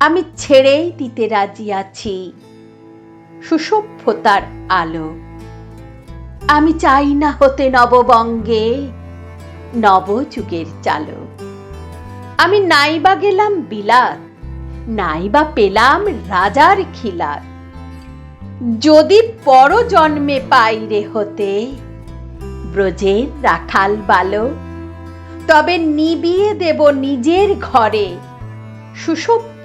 আমি ছেড়েই দিতে রাজি আছি। সুসভ্যতার আলো। আমি চাই না হতে নববঙ্গে নবযুগের চালক আমি নাইবা গেলাম বিলাত নাইবা পেলাম রাজার খিলাত। যদি পর জন্মে পাইরে হতে ব্রজের রাখাল বালক তবে নিবিয়ে দেব নিজের ঘরে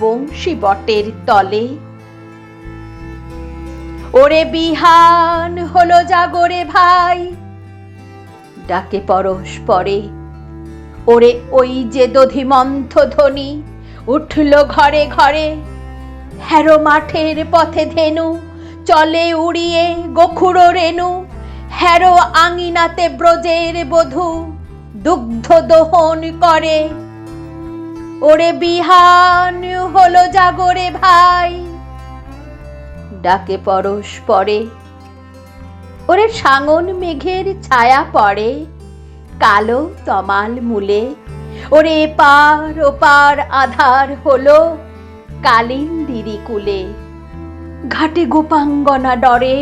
বংশী বটের তলে। ওরে বিহান, হলো জাগরে ভাই। ডাকে পরশ পরে। ওরে ওই যে দধিমন্থ ধ্বনি উঠল ঘরে ঘরে। হ্যারো মাঠের পথে ধেনু, চলে উড়িয়ে গোখুড়ো রেণু। হ্যারো আঙিনাতে ব্রজের বধূ, দুগ্ধ দোহন করে। ওরে বিহান, হলো জাগরে ভাই। ডাকে পরশ পরে, ওরে সাঙন মেঘের ছায়া পড়ে, কালো তমাল মূলে। ওরে এপার ওপার আধার হলো কালিন্দিরি কুলে। ঘাটে গোপাঙ্গনা ডরে,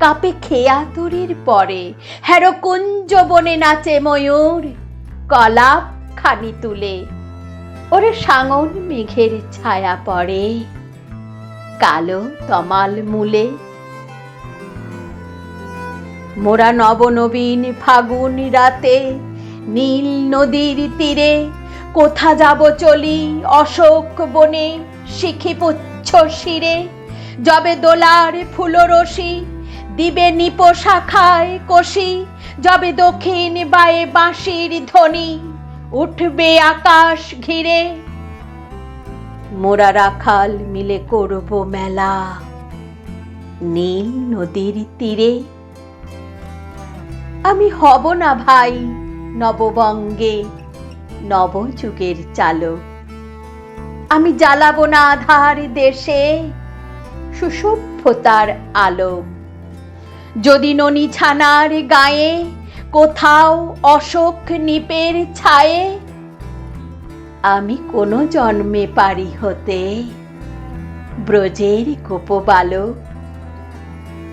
কাপে খেয়া তরির পরে। হ্যারো কুঞ্জ বনে নাচে ময়ূর, কলাপ খানি তুলে। ওরে সাঙন মেঘের ছায়া পড়ে, কালো তমাল মূলে। মোরা নবনবীন ফাগুন রাতে নীল নদীর তীরে, কোথা যাব চলি অশোক বনে, শিখি পুচ্ছ শিরে। যবে দোলার ফুলরসি দিবে নিপ শাখায় কষি, যবে দক্ষিণ বায়ে বাঁশির ধ্বনি। উঠবে আকাশ ঘিরে। মোরা রাখাল মিলে করব মেলা। নীল নদীর তীরে। আমি হব না ভাই নববঙ্গে, নবযুগের চালক। আমি জ্বালাবো না আধার দেশে, সুসভ্যতার আলো। যদি ননি ছানার গায়ে কোথাও অশোক নিপের ছায়ে আমি কোনো জন্মে পারি হতে। ব্রজের গোপবালক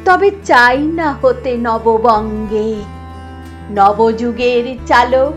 তবে চাই না হতে নববঙ্গে। নবযুগের চালক